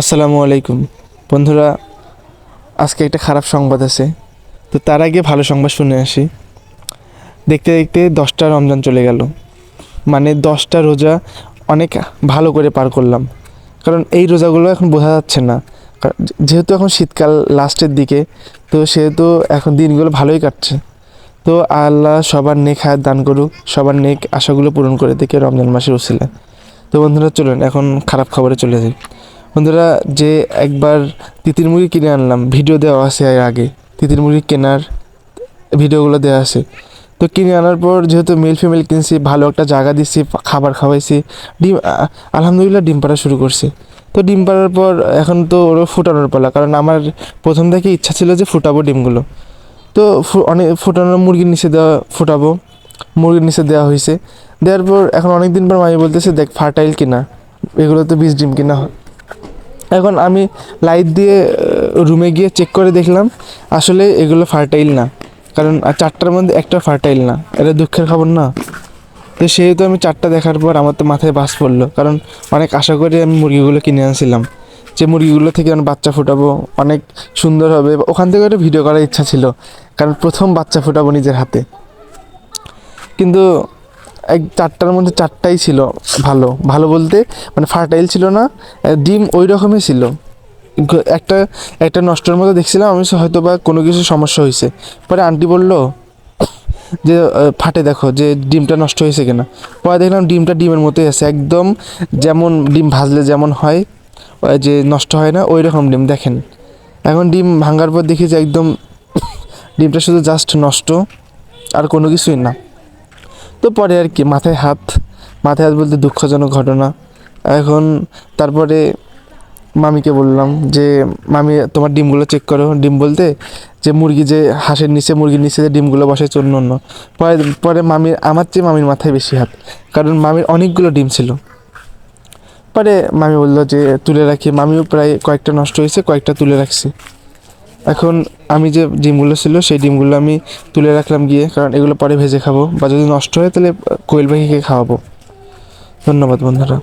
আসসালামু আলাইকুম। বন্ধুরা, আজকে একটা খারাপ সংবাদ আছে। তো তার আগে ভালো সংবাদ শুনে আসি। দেখতে দেখতে দশটা রমজান চলে গেল। মানে দশটা রোজা অনেক ভালো করে পার করলাম। কারণ এই রোজাগুলো এখন বোঝা যাচ্ছে না। যেহেতু এখন শীতকাল লাস্টের দিকে, তো সেহেতু এখন দিনগুলো ভালোই কাটছে। তো আল্লাহ সবার নেক হায়াত দান করুক, সবার নেক আশাগুলো পূরণ করে দেখে রমজান মাসের উসিলে তো বন্ধুরা, চলুন এখন খারাপ খবরে চলে যাই। বন্ধুরা, যে একবার তিতির মুরগি কিনে আনলাম, ভিডিও দেওয়া আছে এর আগে। তিতির মুড়ি কেনার ভিডিওগুলো দেওয়া আছে। তো কিনে আনার পর যেহেতু মেল ফিমেল কিনছি, ভালো একটা জায়গা দিচ্ছি, খাবার খাওয়াইছি, ডিম আলহামদুলিল্লাহ ডিম পাড়া শুরু করছে। তো ডিম পাড়ার পর এখন তো ওরও ফুটানোর পালা, কারণ আমার প্রথম থেকে ইচ্ছা ছিল যে ফুটাবো ডিমগুলো। তো অনেক ফুটানো মুরগির নিচে দেওয়া, ফুটাবো। মুরগির নিচে দেওয়া হয়েছে দেওয়ার পর এখন অনেক দিন পর মামি বলতেছে, দেখ ফার্টাইল কিনা। এগুলো তো বীজ ডিম কিনা এখন আমি লাইট দিয়ে রুমে গিয়ে চেক করে দেখলাম, আসলে এগুলো ফার্টাইল না। কারণ চারটার মধ্যে একটা ফার্টাইল না। এটা দুঃখের খবর না? তো সেহেতু আমি চারটা দেখার পর আমার তো মাথায় বাস পড়ল। কারণ, অনেক আশা করে আমি মুরগিগুলো কিনে আনছিলাম। যে মুরগিগুলো থেকে আমি বাচ্চা ফোটাবো, অনেক সুন্দর হবে। ওখান থেকে একটা ভিডিও করার ইচ্ছা ছিল। কারণ প্রথম বাচ্চা ফোটাবো নিজের হাতে। কিন্তু এক চারটার মধ্যে চারটাই ছিল ভালো। ভালো বলতে মানে ফার্টাইল ছিল না ডিম ওই রকমই ছিল একটা একটা নষ্টের মধ্যে দেখছিলাম আমি হয়তো বা কোনো কিছু সমস্যা হয়েছে। পরে আন্টি বলল যে ফাটে দেখো যে ডিমটা নষ্ট হয়েছে কিনা। পরে দেখলাম ডিমটা ডিমের মতোই আছে, একদম যেমন ডিম ভাজলে যেমন হয় যে নষ্ট হয় না ওই রকম ডিম, দেখেন। এখন ডিম ভাঙার পর দেখি যে একদম ডিমটা শুধু জাস্ট নষ্ট, আর কোনো কিছুই না। তো পরে আর কি, মাথায় হাত মাথায় হাত বলতে দুঃখজনক ঘটনা। এখন তারপরে মামিকে বললাম যে, মামি, তোমার ডিমগুলো চেক করো, ডিম বলতে যে মুরগি যে হাঁসের নিচে, মুরগির নিচে যে ডিমগুলো বসে অন্য অন্য। পরে পরে মামির আমার চেয়ে মামির মাথায় বেশি হাত, কারণ মামির অনেকগুলো ডিম ছিল। পরে মামি বলল যে, তুলে রাখি। মামিও প্রায় কয়েকটা নষ্ট হয়েছে, কয়েকটা তুলে রাখছি। এখন আমি যে ডিমগুলো ছিল, সেই ডিমগুলো আমি তুলে রাখলাম গিয়ে, কারণ এগুলো পরে ভেজে খাব। বা যদি নষ্ট হয়, তাহলে কোয়েল পাখিকে খাওয়াবো। ধন্যবাদ, বন্ধুরা।